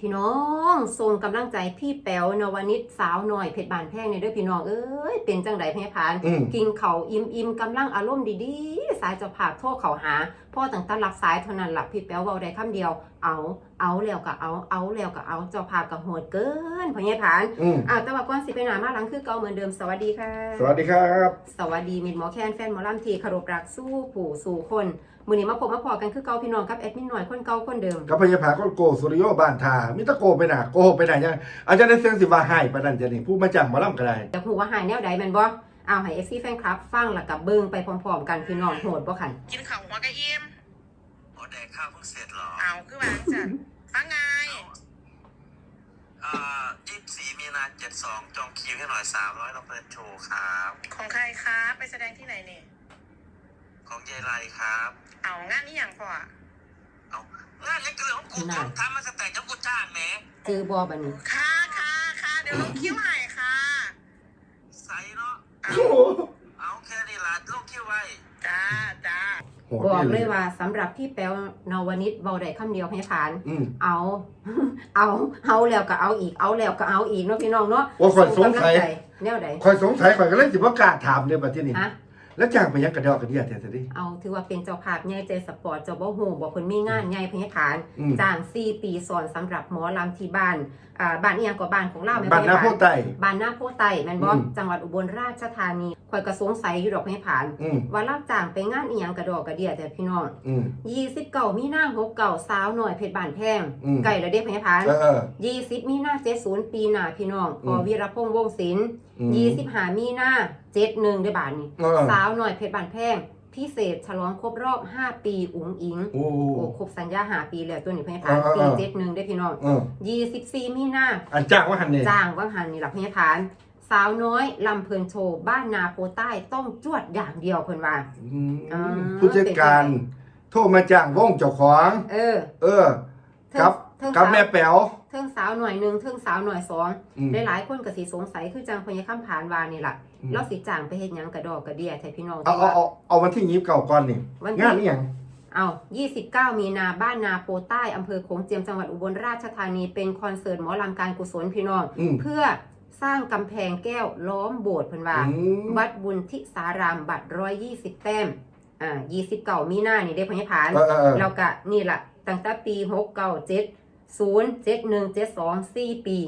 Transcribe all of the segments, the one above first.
พี่น้องส่งกำลังใจพี่แป๋วนวนิดสาวหน่อยเพชรบานแพงในเด้อพี่น้องเอ้ยเป็นจังไดแพ่พานอืม กินเขาวอิ่มอิ่มกำลังอารมณ์ดีๆ สายเจะผาพโทษเขาหาพ่อตั้งแต่รับสายเท่านั้นหลับพี่แป๋วเว้าได้คำเดียว เอาเอาแล้วก็เอาเอาแล้วก็เอาเจ้าภาพกับโหดเกินพ่อใหญ่ผานอืมอ้าวแต่ว่าก่อนสิไปหนามาหลังคือเก่าเหมือนเดิมสวัสดีค่ะ สวัสดีครับ สวัสดีมิดหมอแคนแฟนหมอลำทีคารพรักสู้ผู้สู่คน มือนี้มาพบมาพอกันคือเก่าพี่น้องกับแอดมินหน่อยคนเก่าคนเดิมกับพยาภาก็โกสุริโยบานทามิตะโกไปหนาโกไปไหนยังอาจารย์ได้เสียงสิว่าให้ปานนันจะนี่ผู้มาจังหมาล่ำก็ได้จะหูว่าหายแนวใดแมันบ่เอาให้เอฟซีแฟนคลับฟังแล้วกับเบิ่งไปพร้อมๆกันพี่น้องโหดบ่คันกินข้าวหัวกระเอียมโอ้แดกข้าวเพิ่งเสร็จเหรอเอาคือวางจัดฟังไงอ่ายี่สี่มีนาเจ็ดสองจองคิวให้หน่อยสามร้อยเราเปิดโชว์ครับ ของใครครับไปแสดงที่ไหนเนี่ยของเยไรครับ เอางานนี้อย่างพออะเอางานเล็กเรื่องของกูทำทำมาสแต็กจนกูจ้างแหมจือบ่บัดนี้ค่ะค่ะค่ะเดี๋ยวลงคิ้วให้ค่ะใส่เนาะเอาโอ้โหเอาแค่นี้ละลูกคิวไว้จ้าจ้าโหดบอกนี่เลยว่าสำหรับพี่แป๊วนวนิดเว้าได้คำเดียวให้ผ่าน อืมเอา เอา เอาแล้วก็เอาอีก เอาแล้วก็เอาอีกเนาะพี่น้องเนาะว่าข่อยสงสัยกำลัใจแนวใดคอยสงสัยคอยก็เลยสิบ่กล้าถามเนี่ยบัดที่นี่ฮะ แล้วจ้างไปยังกระดอกกระเดียแท้ๆดิ เอาถือว่าเป็นเจ้าภาพใหญ่ใจสปอร์ตเจ้าบ่ฮู้บ่เพิ่นมีงานใหญ่เพิ่นให้ผ่านอืม จ้าง4ปีสอนสำหรับหมอลำที่บ้านอ่าบ้านอีหยังก็บ้านของเราแม่นบ้านนาโพผ่านไต บ้านหน้าโพไตแม่นบ่อืม จังหวัดอุบลราชธานีข่อยก็สงสัยอยู่ดอกให้ผ่าน อืมว่ารับจ้างไปงานอีหยังกระดอกกระเดียแต่พี่น้องอืม29มีนา69สาวหน่อยเพชรบ้านแพงอืมไก่ละเด้ให้ผ่านเออเออ 20มีนา70ปีหน้าพี่น้องพออืมวีรพงษ์วงศิลป์ อืม25มีนา 71ได้บาทนี้เออ สาวหน่อยเพชรบ้านแพงพิเศษฉลองครบรอบ 5 ปีอุ๋งอิงโอ้โหโอ้ครบสัญญาหาปีแล้วตัวนี้เพิ่นให้ผ่านเออเออ ปีเออเจ็ดหนึ่งได้พี่น้องเออ24มีนา อันจ้างว่าหันเนี่ยจ้างว่างหันนี่หลักพยาฐาน สาวน้อยลำเพลินโชว์บ้านนาโพใต้ต้องจวดอย่างเดียวเพิ่นว่า อืมอ่า ผู้จัดการ โทรมาจ้างวงเจ้าของ เออเออครับ เทิงกับสาวแม่แป๋วเทิงสาวหน่อยหนึ่งเทิงสาวหน่อยสองอืม หลายๆคนก็สิสงสัยคือจังพญาคำผานวานี่ล่ะอืม เราสิจ้างไปเฮ็ดหยังกระดอกกระเดียแท้พี่น้องเอาเอาเอาเอาวันที่ยีิบเก่าก่อนนี่วันงานที่นี่ยังเอา29 มีนาบ้านนาโพใต้อำเภอโขงเจียมจังหวัดอุบลราชธานีเป็นคอนเสิร์ตหมอลำการกุศลพี่น้อง อืมเพื่อสร้างกำแพงแก้วล้อมโบสถ์เพิ่นว่า อืมวัดบุญทิสารามบัตรร้อยยี่สิบแต้ม อ่ายี่สิบเก่ามีหน้านี่ได้พญผานเออเออเออแล้วก็นี่แหละตั้งแต่ปีหกเก้าเจ็ดศูนย์เจ็ดหนึ่งเจ็ดสองสี่ปี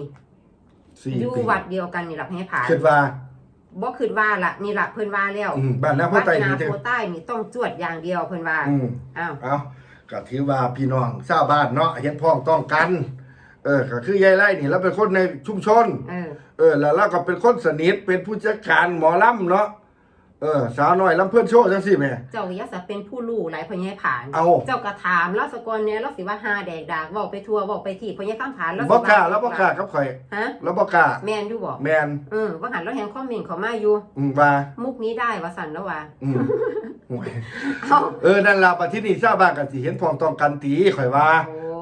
สี่อยู่ปีวัดเดียวกันนี่แหละพญผาน คิดว่า บ่คืดว่าละนี่แหละเพิ่นว่าแล้วอืมบ้านนาโพวัดไตนานี่เถโพอะใต้นี่ต้องจวดอย่างเดียวเพิ่นว่าอืม อ้าวเอาก็ถือว่าพี่น้องชาวบ้านเนาะเห็นพ้องต้องกัน เออก็คือยายไร่นี่แล้วเป็นคนในชุมชน เออ เออ แล้วเราก็เป็นคนสนิทเป็นผู้จัดการหมอลำเนาะ เออสาวน้อยลำเพื่อนโชว์จังสิแม่ เจ้าอยาสะเป็นผู้รู้หลายพญผาน เอา เจ้ากระถามแล้วสกอนเนี่ยเราสิว่าหาแดกดากเว้าไปทั่วเว้าไปที่พญข้ามผานแล้วสิบ่ว่กล้าแล้วบ่กล้ากับข่อยฮะแล้วบ่กล้าแมนอยู่บ่แมนเออว่าหันเราแฮงคอมเมนต์เขามาอยู่ อืมว่ามุกนี้ได้ว่าสันแล้วว่าอืมห่วยเอ้าเออนั่นล่ะบัดที่นี่ชาวบ้านก็สิเห็นพ้องต้องกันตีข่อยว่า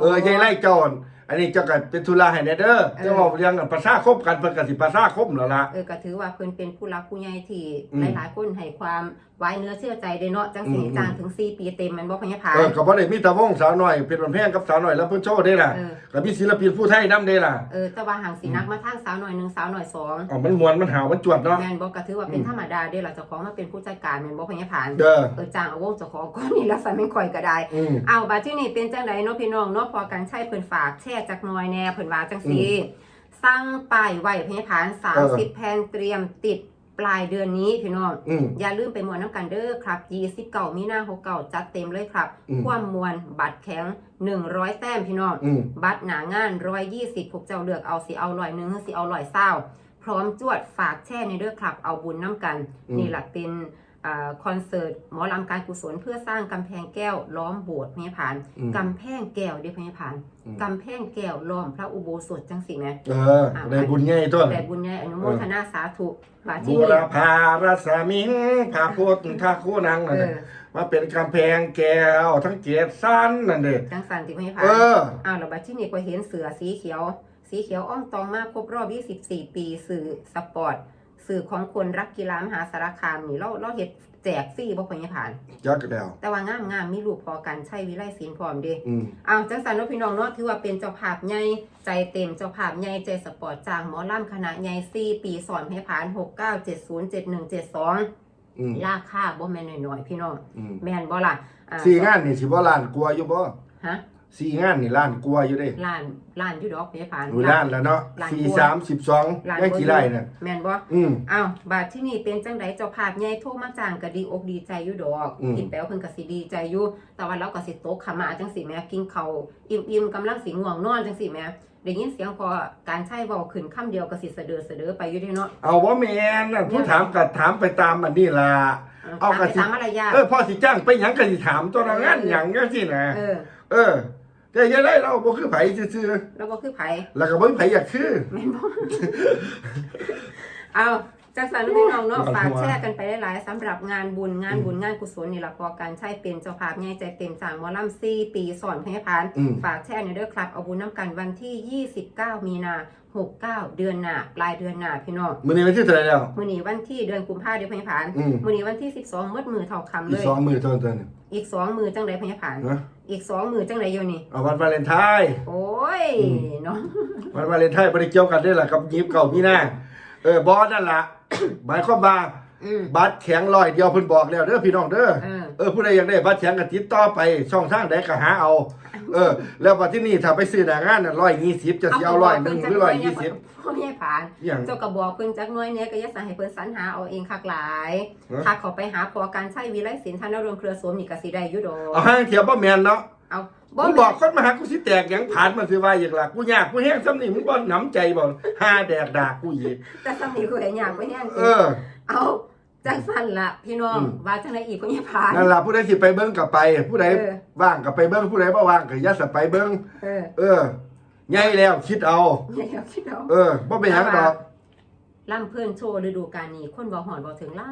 เออยายไร่เจ้าอั่น อันนี้เจ้าก็เป็นธุระให้แน่เด้อเจ้าเว้าเรื่องกันประชาคมกันเพิ่นก็สิประชาคมแล้วล่ะ เออก็ถือว่าเพิ่นเป็นผู้รักผู้ใหญ่ที่อืมหลายๆคนให้ความ ไว้เนื้อเชื่อใจได้เนาะจังสิอืมจางถึง4ปีเต็มแมันบ่พญาผาเออก็บ่ได้มีแต่วงสาวน้อยเป็นวันแพงกับสาวน้อยลำเพื่อนโชว์เด้ล่ะเออก็มีศิลปินผู้ไทยนำเด้ล่ะเออแต่ว่าหางสีนักมาทางสาวหน่อยหนึงสาวหน่อยสองอ๋อมันมวนมันหาวมันจวดเนาะแม่นบ่ก็ถือว่าเป็นอืมธรรมดาเด้ล่ะเจ้าของมาเป็นผู้จัดการแม่นบ่พญาผาเด้อเออจ้างเอาวงเจ้าของก่อนนี่แล้วสันแม่นข่อยก็ได้อืมเอาบัดที่นี่เป็นจังไดเนาะพี่น้องเนาะพอกันใช้เพิ่นฝากแช่จักหน่อยแน่เพิ่นว่าจังซี่สั่งป้ายไว้พญาผาน30แผ่นเตรียมติด ปลายเดือนนี้พี่น้องอืม อย่าลืมไปมวนน้ำกันเด้อครับ29มีนา69จัดเต็มเลยครับ อืม ความมวลบัตรแข็ง 100 แต้มพี่น้อง อืม บัตรหนางาน 120พวกเจ้าเลือกเอาสิเอาลอยหนึ่งหรือสิเอาลอยเศร้า พร้อมจวดฝากแช่ในเด้อครับ เอาบุญน้ำกัน อืม นี่แหละเป็นอ่า คอนเสิร์ตหมอลำการกุศลเพื่อสร้างกำแพงแก้วล้อมโบสถ์พญาผานอืม กำแพงแก้วเด้อพญาผานอืมกำแพงแก้วล้อมพระอุโบสถจังสิแหม เออได้บุญใหญ่ตัว แต่บุญใหญ่อนุโมทนาสาธุบาทบูที่นี่รพารสมิงพาพุทธทาคู่นางเอนั่นน่ะอมาเป็นกำแพงแก้วทั้งเจ็ดสั้นนั่นเด้จังสันติพญาผาเอน อ อ้าวแล้วบัดที่นี่ก็เห็นเสือสีเขียว สีเขียวอ้อมตองมากครบรอบ 24 ปี สื่อสปอร์ต สื่อของคนรักกีฬามหาสารคามนี่เราเราเห็ดแจจกฟรีบ่พญผ่านจักแล้ว แต่ว่างามงามมีรูปพอกันใช้วิไลศิลป์พร้อมเด้อืม อ้าวจังสันเนาะพี่น้องเนาะถือว่าเป็นเจ้าภาพใหญ่ใจเต็มเจ้าภาพใหญ่ใจสปอร์ตจ้างหมอลำคณะใหญ่4ปีสอนให้ผ่าน 69707172 อืม ราคาบ่แม่นน้อยๆพี่น้อง อืมแม่นบ่ล่ะอ่าสี่งานนี่สิบ่ล้านกลัวาอยู่บ่ฮะ สี่งานนี่ล้านกลัวาอยู่เด้ล้านล้านอยู่ดอกพญผ่านหนูล้านแล้วเนาะล้านสี่กว่าสามสิบสองล้านได้กี่ไร่น่ะแม่นบ่อืม อ้าวบาทที่นี่เป็นจังไดเจ้าภาพใหญ่โทรมาจ้างก็ดีอกดีใจอยู่ดอกอืมพี่แป๋วเพิ่นก็สิดีใจอยู่แต่ว่าเราก็สิตกขมาจังสิแหม่กินข้าวอิ่มๆกำลังสิง่วงนอนจังสิแหม่ได้ยินเสียงพอการใช้เว้าขึ้นคำเดียวก็สิสะเดือสะเดือไปอยู่เด้เนาะเอาว่าแม่นน่ะผู้ถามก็ถามไปตามอันนี้ล่ะ เอาตามกระไปสิตามมารยาทเออพ่อสิจ้างไปหยังก็สิถามตัวละงานหยังจังซี่นะเออ เออ แต่ยังได้เราบ่คือไผซื่อแล้วบ่คือไผๆแล้วก็บ่มีไผอยากคือ แม่นบ่เอาจังสันพี่น้องเนาะก่อนฝากหัวแชร์กันไปหลายๆสำหรับงานบุญงานบุญงานกุศลนี่ล่ะพอการใช้เป็นเจ้าภาพใหญ่ใจเต็มจางหมอลำ4ปีสอนพยาพาน อืม ฝากแชร์ในอยเด้อครับเอาบุญน้ำกันวันที่ 29 มีนา 69เดือนหน้าปลายเดือนหน้าพี่น้องมื้อนี้วันที่เท่าไหร่แล้ว มื้อนี้วันที่เดือนกุมภาเดือนพญผานอืม มื้อนี้วันที่12มืดมือเท่าคำอีเลกย สองมื้อเท่านั้นอีก2มือจังไดพญผานนะอีก2มือจังไดอยู่นี่ เอาวันวาเลนไทน์โอ้ยอืมเนาะวันวาเลนไทน์บ่ได้เกี่ยวกันเด้อล่ะกับยิบเก่ามีนาเออบอสนั่นล่ะหมายความว่า อืม บัตรแข็งร้อยเดียวเพิ่นบอกแล้วเด้อพี่น้องเด้อเออ เออผู้ใดอยากได้บัตรแข็งก็ติดต่อไปช่องทางใดก็หาเอา เออ แล้วบัดที่นี่ถ้าไปซื้อหน้างานน่ะ120จะสิเอา100หนึงหรือ120 พ่อใหญ่ผานอหย่างเจ้ากระบอกเพิ่นจักหน้อยเนี้ยก็อย่าสั่งให้เพิ่นสรรหาเอาเองคักหลายฮะ ถ้าเขาไปหาพอการใช้วิไลศิลป์ธนรงค์เครือสวมนี่ก็สิได้อยู่ดอกเอาห้างเทียบบ่แม่นเนาะ เอาบ่มึงแม่นบอกคนมาหากูสิแตกหยังผ่านมาสิว่าอย่างล่ะกูยากกูแห้งซ้ำนี่มึงบ่หนำใจบ่หาแดกดากกูอีกแต่สมัยคือไอ้หยังไปแห้งเออ เอาจังสั่นละพี่น้องอืม ว่าจังไดอีกพ่อใหญ่ผาน นั่นล่ะผู้ใดสิไปเบิ่งก็ไป ผู้ใดเออ ว่างก็ไปเบิ่งผู้ใดบ่ว่างก็อย่าสไปเบิ่งเออเออใหญ่แล้วคิดเอาอย่าเดี๋ยวคิดเอา เออบ่เป็นหยังดอก ล่ำเพื่อนโชว์ฤดูกาลนี้คนบ่หอนบ่ถึงหลา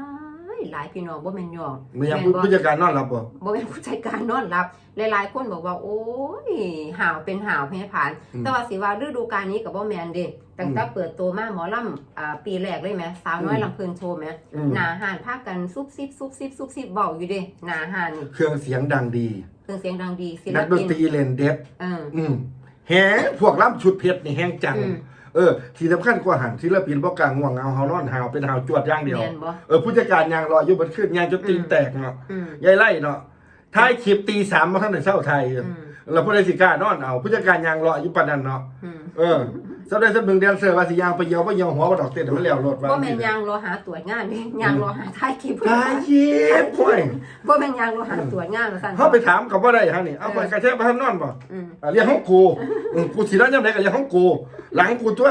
ยหลายพี่น้องบ่แม่นยองมีหยังแม่นบ่ผู้จัดการนอนหลับบ่บ่แม่นผู้จัดการนอนหลับ หลายๆ คนบอกว่า โอ้ยห่าวเป็นห่าวแพ้ผ่าน แต่ว่าสิว่าฤดูกาลนี้ก็บ่แม่นเด้ตั้งแต่เปิดตัวมาหมอลำอ่าปีแรกเลยแหมสาวน้อยลำเพิ่นโชว์แหมอืมหน้าห้านพากันซุบซิบซุบซิบซุบซิบเว้าอยู่เด้หน้าห้านนี่เครื่องเสียงดังดี เครื่องเสียงดังดีศิลนักดนปินตรีเล่นเด็ดเอออืมแฮพวกล่ำชุดเพชรนี่แฮงจังอืม เออ ที่สำคัญกว่าหันศิลปินบ่กลางง่วงเอาเฮานอนหาวเป็นหาวจวดอย่างเดียว แม่นบ่เออผู้จัดการยางรออยู่บนขึ้นยางจนตีนแตกเนาะอืมยายไล่เนาะท้ายคลิปตีสามมาท่านในเช้าไทยอืมแล้วผู้ใดสิกล้านอนเอาผู้จัดการยางรออยู่ปานนั้นเนาะอืม เออ สำได้สำนึงแดนเซอร์ว่าสิยางไปเหี่ยวบ่เหี่ยวหัวบ่ดอกเต้นให้มันแล้วรถว่าบ่แม่นยางรอหาตรวจงานเด้ยางรอหาท้ายคลิปตายคลิปโอ้ยบ่แม่นยางรอหาตรวจงานว่าซั่นเฮาไปถามก็บ่ได้ฮะนี่เอาไปกระแทกบ่ทันนอนบ่อืมอะเรียกห้องกูอืมกูสินอนยามใดก็เรียกห้องกูหลังกูตัว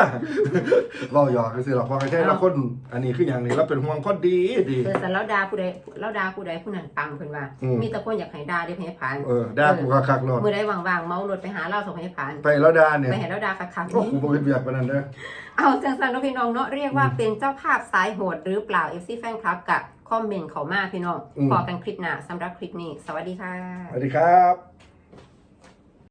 เว้าหยอกซื่อๆหรอกพอกระแทกแล้วคน อันนี้คือหยังนี่เราเป็นห่วงคนดีดีเออแต่แล้วด่าผู้ใดแล้วด่าผู้ใดผู้นั้นปังเพิ่นว่าอืมมีแต่คนอยากให้ด่าเด้เพิ่นให้ผ่านเออด่ากูคักๆรถมื้อใดว่างๆเมารถไปหาเราส่งให้ผ่านไปแล้วด่าเนี่ยไปให้เราด่าคักๆโอ้กูบ่เป็นเบียบปานนั้นเด้อ เอาจังสันเนาะพี่น้องเนาะเรียกว่าเป็นเจ้าภาพสายโหดหรือเปล่า FC แฟนคลับกับคอมเมนต์เขามาพี่น้องอืม พอกันคลิปหน้าสำหรับคลิปนี้ สวัสดีค่ะ สวัสดีครับ